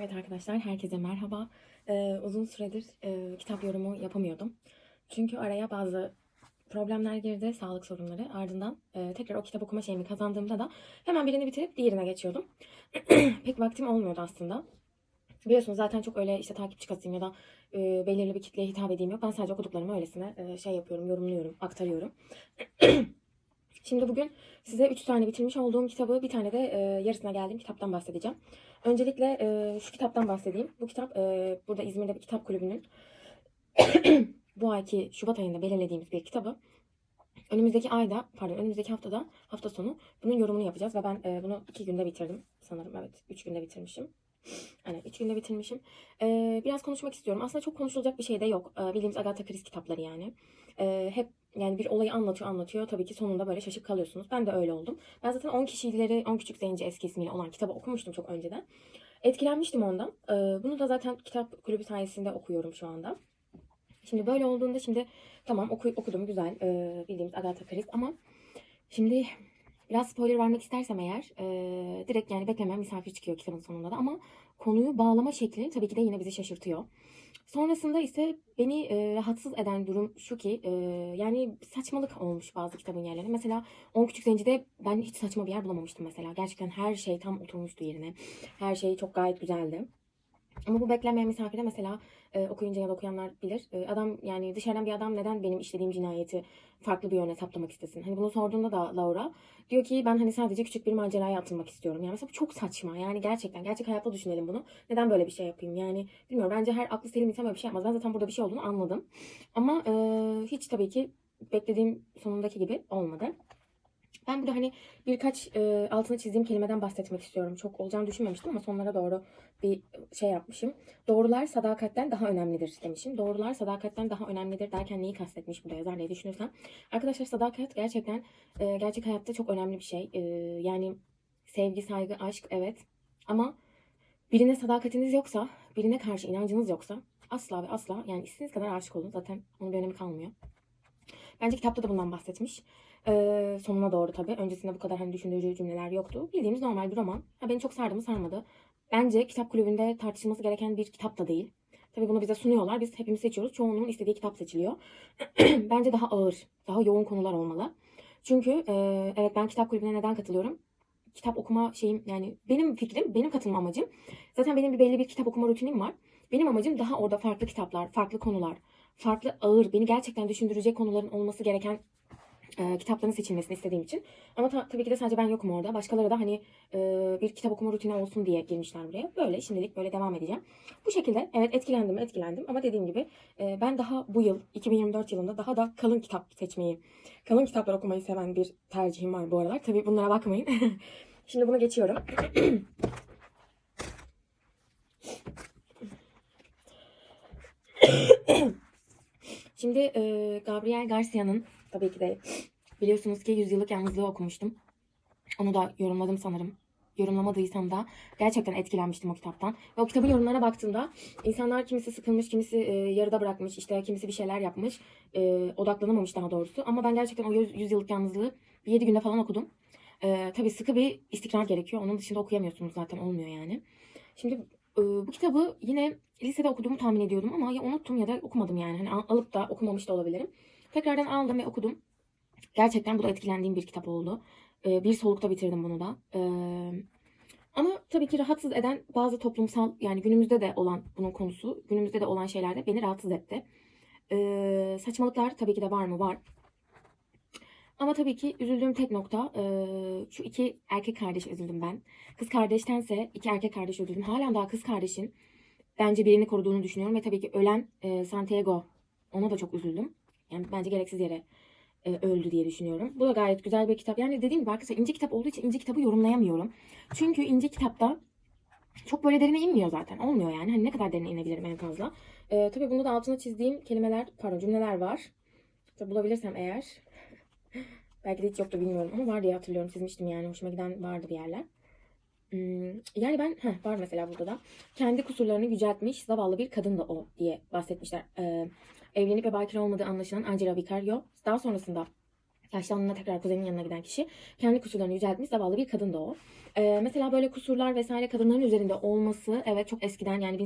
Evet arkadaşlar herkese merhaba. Ee, uzun süredir e, kitap yorumu yapamıyordum. Çünkü araya bazı problemler girdi, sağlık sorunları. Ardından e, tekrar o kitap okuma şeyimi kazandığımda da hemen birini bitirip diğerine geçiyordum. Pek vaktim olmuyordu aslında. Biliyorsunuz zaten çok öyle işte takipçi kasayım ya da e, belirli bir kitleye hitap edeyim yok. Ben sadece okuduklarımı öylesine e, şey yapıyorum, yorumluyorum, aktarıyorum. Şimdi bugün size 3 tane bitirmiş olduğum kitabı bir tane de e, yarısına geldiğim kitaptan bahsedeceğim. Öncelikle e, şu kitaptan bahsedeyim. Bu kitap e, burada İzmir'de bir kitap kulübünün bu ayki Şubat ayında belirlediğimiz bir kitabı. Önümüzdeki ayda, pardon önümüzdeki haftada, hafta sonu bunun yorumunu yapacağız ve ben e, bunu iki günde bitirdim sanırım. Evet, üç günde bitirmişim. Aynen, üç günde bitirmişim. E, biraz konuşmak istiyorum. Aslında çok konuşulacak bir şey de yok. E, bildiğimiz Agatha Christie kitapları yani. E, hep yani bir olayı anlatıyor anlatıyor. Tabii ki sonunda böyle şaşıp kalıyorsunuz. Ben de öyle oldum. Ben zaten 10 kişileri, 10 küçük zenci eski ismiyle olan kitabı okumuştum çok önceden. Etkilenmiştim ondan. Ee, bunu da zaten kitap kulübü sayesinde okuyorum şu anda. Şimdi böyle olduğunda şimdi tamam oku, okudum güzel ee, bildiğimiz Agatha Christie ama şimdi biraz spoiler vermek istersem eğer ee, direkt yani beklemeyen misafir çıkıyor kitabın sonunda da ama konuyu bağlama şekli tabii ki de yine bizi şaşırtıyor. Sonrasında ise beni e, rahatsız eden durum şu ki e, yani saçmalık olmuş bazı kitabın yerleri. Mesela 10 Küçük Zenci'de ben hiç saçma bir yer bulamamıştım mesela. Gerçekten her şey tam oturmuştu yerine. Her şey çok gayet güzeldi. Ama bu beklenmeyen misafire mesela e, okuyunca ya da okuyanlar bilir. E, adam yani dışarıdan bir adam neden benim işlediğim cinayeti farklı bir yöne saplamak istesin? Hani bunu sorduğunda da Laura diyor ki ben hani sadece küçük bir maceraya atılmak istiyorum. Yani mesela bu çok saçma. Yani gerçekten gerçek hayatta düşünelim bunu. Neden böyle bir şey yapayım? Yani bilmiyorum bence her aklı selim insan böyle bir şey yapmaz. Ben zaten burada bir şey olduğunu anladım. Ama e, hiç tabii ki beklediğim sonundaki gibi olmadı. Ben burada hani birkaç e, altını çizdiğim kelimeden bahsetmek istiyorum. Çok olacağını düşünmemiştim ama sonlara doğru bir şey yapmışım. Doğrular sadakatten daha önemlidir demişim. Doğrular sadakatten daha önemlidir derken neyi kastetmiş burada yazar diye düşünürsem. Arkadaşlar sadakat gerçekten e, gerçek hayatta çok önemli bir şey. E, yani sevgi, saygı, aşk evet. Ama birine sadakatiniz yoksa, birine karşı inancınız yoksa asla ve asla yani istediğiniz kadar aşık olun. Zaten onun bir önemi kalmıyor. Bence kitapta da bundan bahsetmiş. Ee, sonuna doğru tabii. Öncesinde bu kadar hani düşündürücü cümleler yoktu. Bildiğimiz normal bir roman. Ha, beni çok sardı mı sarmadı. Bence kitap kulübünde tartışılması gereken bir kitap da değil. Tabii bunu bize sunuyorlar. Biz hepimiz seçiyoruz. Çoğunluğun istediği kitap seçiliyor. Bence daha ağır, daha yoğun konular olmalı. Çünkü e, evet ben kitap kulübüne neden katılıyorum? Kitap okuma şeyim yani benim fikrim, benim katılma amacım. Zaten benim bir belli bir kitap okuma rutinim var. Benim amacım daha orada farklı kitaplar, farklı konular, farklı ağır, beni gerçekten düşündürecek konuların olması gereken e, kitapların seçilmesini istediğim için. Ama ta- tabii ki de sadece ben yokum orada. Başkaları da hani e, bir kitap okuma rutini olsun diye girmişler buraya. Böyle şimdilik böyle devam edeceğim. Bu şekilde evet etkilendim etkilendim ama dediğim gibi e, ben daha bu yıl 2024 yılında daha da kalın kitap seçmeyi, kalın kitaplar okumayı seven bir tercihim var bu aralar. Tabii bunlara bakmayın. Şimdi bunu geçiyorum. Şimdi e, Gabriel Garcia'nın tabii ki de biliyorsunuz ki Yüzyıllık Yalnızlığı okumuştum. Onu da yorumladım sanırım. Yorumlamadıysam da gerçekten etkilenmiştim o kitaptan. Ve o kitabın yorumlarına baktığımda insanlar kimisi sıkılmış, kimisi e, yarıda bırakmış, işte kimisi bir şeyler yapmış. E, odaklanamamış daha doğrusu. Ama ben gerçekten o yüz, Yüzyıllık Yalnızlığı bir 7 günde falan okudum. E, tabii sıkı bir istikrar gerekiyor. Onun dışında okuyamıyorsunuz zaten olmuyor yani. Şimdi e, bu kitabı yine lisede okuduğumu tahmin ediyordum ama ya unuttum ya da okumadım yani. Hani al- alıp da okumamış da olabilirim. Tekrardan aldım ve okudum. Gerçekten bu da etkilendiğim bir kitap oldu. Ee, bir solukta bitirdim bunu da. Ee, ama tabii ki rahatsız eden bazı toplumsal yani günümüzde de olan bunun konusu, günümüzde de olan şeyler de beni rahatsız etti. Ee, saçmalıklar tabii ki de var mı? Var. Ama tabii ki üzüldüğüm tek nokta e, şu iki erkek kardeş üzüldüm ben. Kız kardeştense iki erkek kardeş üzüldüm. Halen daha kız kardeşin bence birini koruduğunu düşünüyorum ve tabii ki ölen e, Santiago ona da çok üzüldüm. Yani bence gereksiz yere e, öldü diye düşünüyorum. Bu da gayet güzel bir kitap. Yani dediğim gibi arkadaşlar ince kitap olduğu için ince kitabı yorumlayamıyorum. Çünkü ince kitapta çok böyle derine inmiyor zaten. Olmuyor yani. Hani ne kadar derine inebilirim en fazla. E, tabii bunda da altına çizdiğim kelimeler, pardon cümleler var. İşte bulabilirsem eğer. Belki de hiç yoktu bilmiyorum ama var diye hatırlıyorum. Çizmiştim yani. Hoşuma giden vardı bir yerler. Hmm, yani ben heh, var mesela burada da kendi kusurlarını yüceltmiş zavallı bir kadın da o diye bahsetmişler. Ee, evlenip ve bakire olmadığı anlaşılan Angela Vicario daha sonrasında yaşlandığında tekrar kuzenin yanına giden kişi kendi kusurlarını yüceltmiş zavallı bir kadın da o. Ee, mesela böyle kusurlar vesaire kadınların üzerinde olması evet çok eskiden yani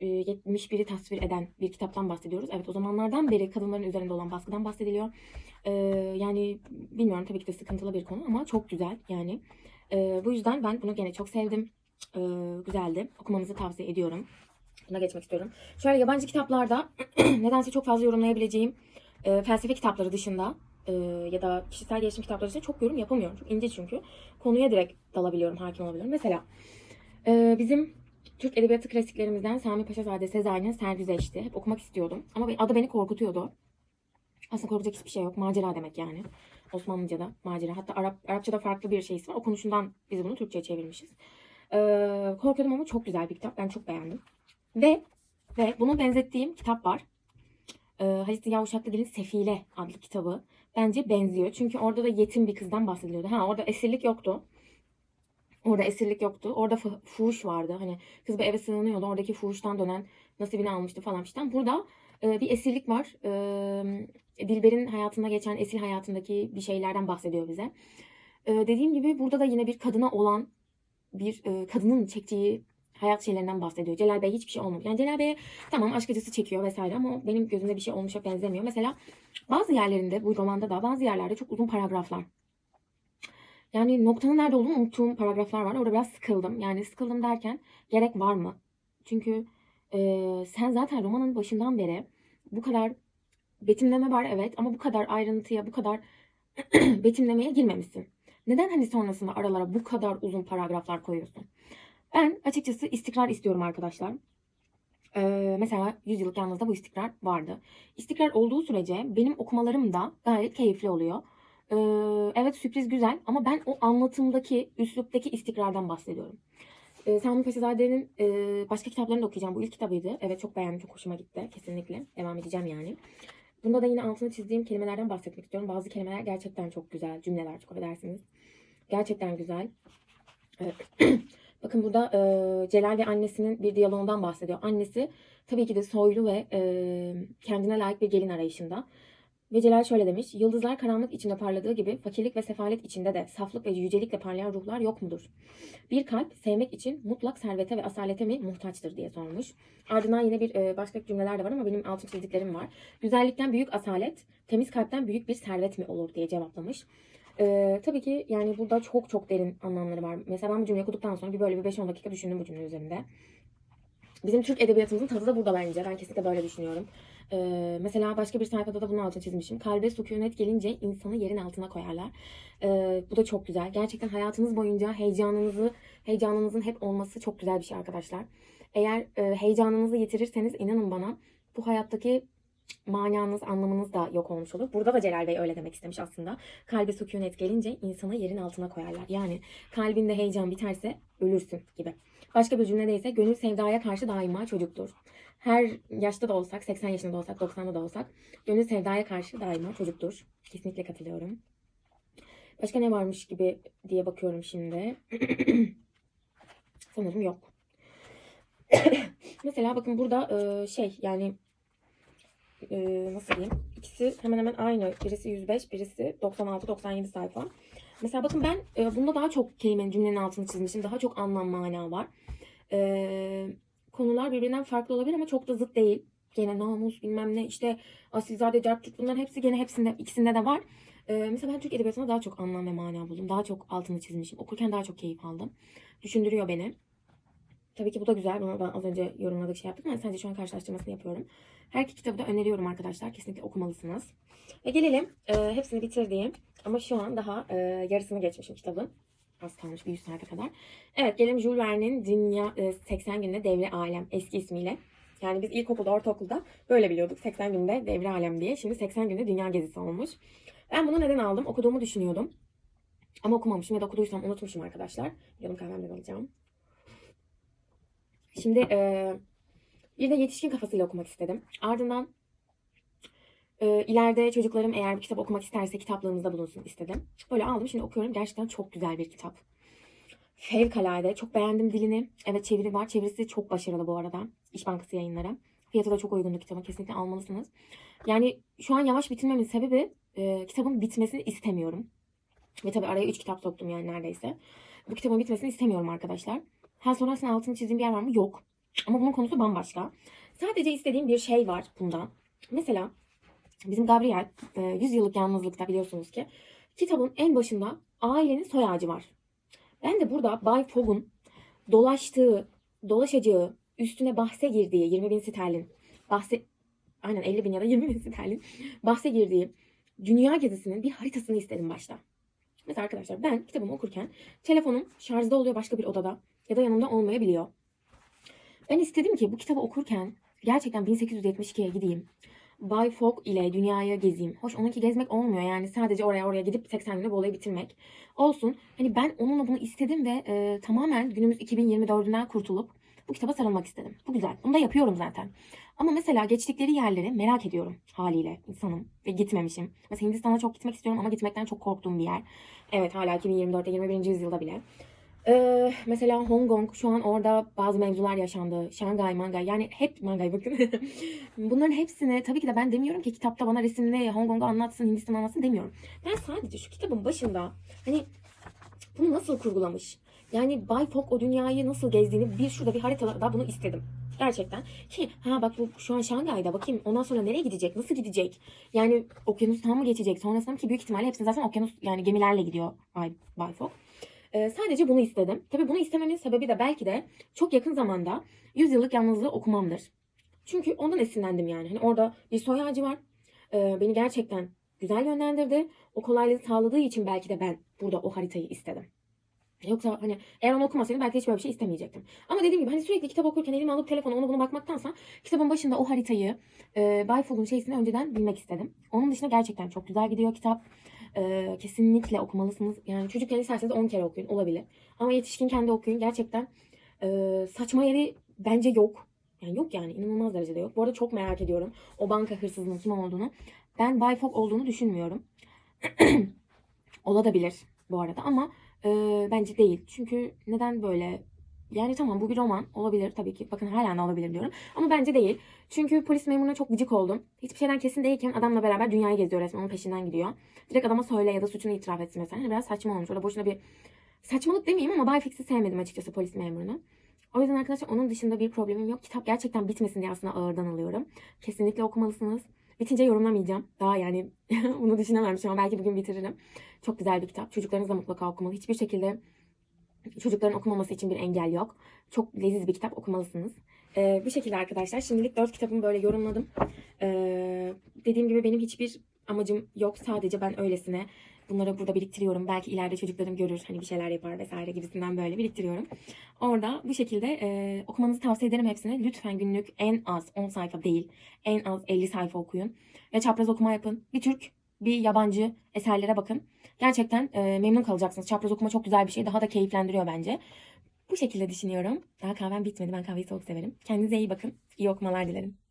1871'i tasvir eden bir kitaptan bahsediyoruz. Evet o zamanlardan beri kadınların üzerinde olan baskıdan bahsediliyor. Ee, yani bilmiyorum tabii ki de sıkıntılı bir konu ama çok güzel yani. Ee, bu yüzden ben bunu gene çok sevdim. Ee, güzeldi. Okumanızı tavsiye ediyorum. Buna geçmek istiyorum. Şöyle yabancı kitaplarda nedense çok fazla yorumlayabileceğim e, felsefe kitapları dışında e, ya da kişisel gelişim kitapları dışında çok yorum yapamıyorum. Çok ince çünkü. Konuya direkt dalabiliyorum, hakim olabiliyorum. Mesela e, bizim Türk Edebiyatı klasiklerimizden Sami Paşazade Sezai'nin Sergüzeşti. Hep okumak istiyordum. Ama adı beni korkutuyordu. Aslında korkacak hiçbir şey yok. Macera demek yani. Osmanlıca'da macera. Hatta Arap, Arapçada farklı bir şeysi var. Okunuşundan biz bunu Türkçe'ye çevirmişiz. E, korkuyordum ama çok güzel bir kitap. Ben çok beğendim. Ve ve bunu benzettiğim kitap var. Ee, Halit Ziya Uşaklıgil'in Sefile adlı kitabı. Bence benziyor. Çünkü orada da yetim bir kızdan bahsediliyordu. Ha orada esirlik yoktu. Orada esirlik yoktu. Orada fu- fuhuş vardı. Hani kız bir eve sığınıyordu. Oradaki fuhuştan dönen nasibini almıştı falan filan. Burada e, bir esirlik var. E, Dilber'in hayatında geçen esir hayatındaki bir şeylerden bahsediyor bize. E, dediğim gibi burada da yine bir kadına olan bir e, kadının çektiği hayat şeylerinden bahsediyor. Celal Bey hiçbir şey olmamış. Yani Celal Bey'e tamam aşk acısı çekiyor vesaire ama benim gözümde bir şey olmuşa benzemiyor. Mesela bazı yerlerinde bu romanda da bazı yerlerde çok uzun paragraflar. Yani noktanın nerede olduğunu unuttuğum paragraflar var. Orada biraz sıkıldım. Yani sıkıldım derken gerek var mı? Çünkü e, sen zaten romanın başından beri bu kadar betimleme var evet ama bu kadar ayrıntıya, bu kadar betimlemeye girmemişsin. Neden hani sonrasında aralara bu kadar uzun paragraflar koyuyorsun? Ben açıkçası istikrar istiyorum arkadaşlar. Ee, mesela Yüzyıllık Yalnız'da bu istikrar vardı. İstikrar olduğu sürece benim okumalarım da gayet keyifli oluyor. Ee, evet sürpriz güzel ama ben o anlatımdaki, üsluptaki istikrardan bahsediyorum. Ee, Sami Paşazade'nin e, başka kitaplarını da okuyacağım. Bu ilk kitabıydı. Evet çok beğendim, çok hoşuma gitti. Kesinlikle. Devam edeceğim yani. Bunda da yine altını çizdiğim kelimelerden bahsetmek istiyorum. Bazı kelimeler gerçekten çok güzel. Cümleler çok affedersiniz. Gerçekten güzel. Bakın burada e, Celal ve annesinin bir diyaloğundan bahsediyor. Annesi tabii ki de soylu ve e, kendine layık bir gelin arayışında. Ve Celal şöyle demiş. Yıldızlar karanlık içinde parladığı gibi fakirlik ve sefalet içinde de saflık ve yücelikle parlayan ruhlar yok mudur? Bir kalp sevmek için mutlak servete ve asalete mi muhtaçtır diye sormuş. Ardından yine bir başka cümleler de var ama benim altın çizdiklerim var. Güzellikten büyük asalet, temiz kalpten büyük bir servet mi olur diye cevaplamış. Ee, tabii ki yani burada çok çok derin anlamları var. Mesela ben bu cümleyi okuduktan sonra bir böyle bir 5-10 dakika düşündüm bu cümle üzerinde. Bizim Türk edebiyatımızın tadı da burada bence. Ben kesinlikle böyle düşünüyorum. Ee, mesela başka bir sayfada da bunun altını çizmişim. Kalbe sükunet gelince insanı yerin altına koyarlar. Ee, bu da çok güzel. Gerçekten hayatınız boyunca heyecanınızı, heyecanınızın hep olması çok güzel bir şey arkadaşlar. Eğer e, heyecanınızı yitirirseniz inanın bana bu hayattaki mananız, anlamınız da yok olmuş olur. Burada da Celal Bey öyle demek istemiş aslında. Kalbe sükunet gelince insanı yerin altına koyarlar. Yani kalbinde heyecan biterse ölürsün gibi. Başka bir cümlede ise gönül sevdaya karşı daima çocuktur. Her yaşta da olsak, 80 yaşında da olsak, 90'da da olsak gönül sevdaya karşı daima çocuktur. Kesinlikle katılıyorum. Başka ne varmış gibi diye bakıyorum şimdi. Sanırım yok. Mesela bakın burada e, şey yani e, nasıl diyeyim? İkisi hemen hemen aynı. Birisi 105, birisi 96-97 sayfa. Mesela bakın ben e, bunda daha çok kelimenin cümlenin altını çizmişim. Daha çok anlam mana var. E, konular birbirinden farklı olabilir ama çok da zıt değil. Gene namus bilmem ne işte asilzade, cartçuk bunların hepsi gene hepsinde ikisinde de var. E, mesela ben Türk Edebiyatı'nda daha çok anlam ve mana buldum. Daha çok altını çizmişim. Okurken daha çok keyif aldım. Düşündürüyor beni. Tabii ki bu da güzel. Bunu ben az önce yorumladık şey yaptım. Ben sadece şu an karşılaştırmasını yapıyorum. Her iki kitabı da öneriyorum arkadaşlar. Kesinlikle okumalısınız. Ve gelelim e, hepsini bitirdiğim ama şu an daha e, yarısını geçmişim kitabın. Az kalmış bir 100 sayfa kadar. Evet gelelim Jules Verne'in Dünya e, 80 günde devre alem eski ismiyle. Yani biz ilkokulda, ortaokulda böyle biliyorduk. 80 günde devre alem diye. Şimdi 80 günde dünya gezisi olmuş. Ben bunu neden aldım? Okuduğumu düşünüyordum. Ama okumamışım ya da okuduysam unutmuşum arkadaşlar. Yarım kahvemden alacağım. Şimdi e, bir de yetişkin kafasıyla okumak istedim. Ardından e, ileride çocuklarım eğer bir kitap okumak isterse kitaplığımızda bulunsun istedim. Böyle aldım şimdi okuyorum. Gerçekten çok güzel bir kitap. Fevkalade. Çok beğendim dilini. Evet çeviri var. Çevirisi çok başarılı bu arada. İş Bankası yayınları. Fiyatı da çok uygundu kitabın. Kesinlikle almalısınız. Yani şu an yavaş bitirmemin sebebi e, kitabın bitmesini istemiyorum. Ve tabii araya 3 kitap soktum yani neredeyse. Bu kitabın bitmesini istemiyorum arkadaşlar. Ha sonrasında altını çizdiğim bir yer var mı? Yok. Ama bunun konusu bambaşka. Sadece istediğim bir şey var bundan. Mesela bizim Gabriel e, 100 yıllık yalnızlıkta biliyorsunuz ki kitabın en başında ailenin soy ağacı var. Ben de burada Bay Fogg'un dolaştığı, dolaşacağı, üstüne bahse girdiği 20 bin sterlin, bahse, aynen 50 bin ya da 20 bin sterlin bahse girdiği dünya gezisinin bir haritasını istedim başta. Mesela arkadaşlar ben kitabımı okurken telefonum şarjda oluyor başka bir odada ya da yanımda olmayabiliyor. Ben istedim ki bu kitabı okurken gerçekten 1872'ye gideyim. Bay Fogg ile dünyayı gezeyim. Hoş onunki gezmek olmuyor yani sadece oraya oraya gidip 80 günde bu olayı bitirmek. Olsun. Hani ben onunla bunu istedim ve e, tamamen günümüz 2024'ünden kurtulup bu kitaba sarılmak istedim. Bu güzel. Bunu da yapıyorum zaten. Ama mesela geçtikleri yerleri merak ediyorum haliyle insanım ve gitmemişim. Mesela Hindistan'a çok gitmek istiyorum ama gitmekten çok korktuğum bir yer. Evet hala 2024'te 21. yüzyılda bile. Ee, mesela Hong Kong şu an orada bazı mevzular yaşandı. Şangay, Mangay yani hep Mangay bakın. Bunların hepsini tabii ki de ben demiyorum ki kitapta bana resimli Hong Kong'u anlatsın, Hindistan anlatsın demiyorum. Ben sadece şu kitabın başında hani bunu nasıl kurgulamış? Yani Bay Fogg o dünyayı nasıl gezdiğini bir şurada bir haritada bunu istedim. Gerçekten. Ki ha bak bu şu an Şangay'da bakayım ondan sonra nereye gidecek? Nasıl gidecek? Yani okyanustan mı geçecek? Sonrasında ki büyük ihtimalle hepsini zaten okyanus yani gemilerle gidiyor Bay, Bay Fogg. Ee, sadece bunu istedim. Tabii bunu istememin sebebi de belki de çok yakın zamanda 100 yıllık yalnızlığı okumamdır. Çünkü ondan esinlendim yani. Hani orada bir soy ağacı var. Ee, beni gerçekten güzel yönlendirdi. O kolaylığı sağladığı için belki de ben burada o haritayı istedim. Yoksa hani eğer onu okumasaydım belki hiç böyle bir şey istemeyecektim. Ama dediğim gibi hani sürekli kitap okurken elime alıp telefonu onu bunu bakmaktansa kitabın başında o haritayı e, Bay Fogg'un şeysini önceden bilmek istedim. Onun dışında gerçekten çok güzel gidiyor kitap. E, kesinlikle okumalısınız. Yani çocukken isterseniz 10 kere okuyun olabilir. Ama yetişkinken de okuyun. Gerçekten e, saçma yeri bence yok. Yani yok yani inanılmaz derecede yok. Bu arada çok merak ediyorum o banka hırsızının kim olduğunu. Ben Bay olduğunu düşünmüyorum. Olabilir bu arada ama e, bence değil. Çünkü neden böyle? Yani tamam bu bir roman olabilir tabii ki. Bakın hala da olabilir diyorum. Ama bence değil. Çünkü polis memuruna çok gıcık oldum. Hiçbir şeyden kesin değilken adamla beraber dünyayı geziyor resmen onun peşinden gidiyor. Direkt adama söyle ya da suçunu itiraf etsin mesela. Yani biraz saçma olmuş. Orada boşuna bir saçmalık demeyeyim ama Bay Fix'i sevmedim açıkçası polis memurunu. O yüzden arkadaşlar onun dışında bir problemim yok. Kitap gerçekten bitmesin diye aslında ağırdan alıyorum. Kesinlikle okumalısınız. Bitince yorumlamayacağım. Daha yani bunu düşünemem şu an. Belki bugün bitiririm. Çok güzel bir kitap. Çocuklarınız da mutlaka okumalı. Hiçbir şekilde çocukların okumaması için bir engel yok. Çok leziz bir kitap okumalısınız. Ee, bu şekilde arkadaşlar. Şimdilik 4 kitabımı böyle yorumladım. Ee, dediğim gibi benim hiçbir amacım yok. Sadece ben öylesine bunları burada biriktiriyorum. Belki ileride çocuklarım görür. Hani bir şeyler yapar vesaire gibisinden böyle biriktiriyorum. Orada bu şekilde e, okumanızı tavsiye ederim hepsini. Lütfen günlük en az 10 sayfa değil. En az 50 sayfa okuyun. Ve çapraz okuma yapın. Bir Türk, bir yabancı eserlere bakın. Gerçekten e, memnun kalacaksınız. Çapraz okuma çok güzel bir şey. Daha da keyiflendiriyor bence. Bu şekilde düşünüyorum. Daha kahvem bitmedi. Ben kahveyi soğuk severim. Kendinize iyi bakın. İyi okumalar dilerim.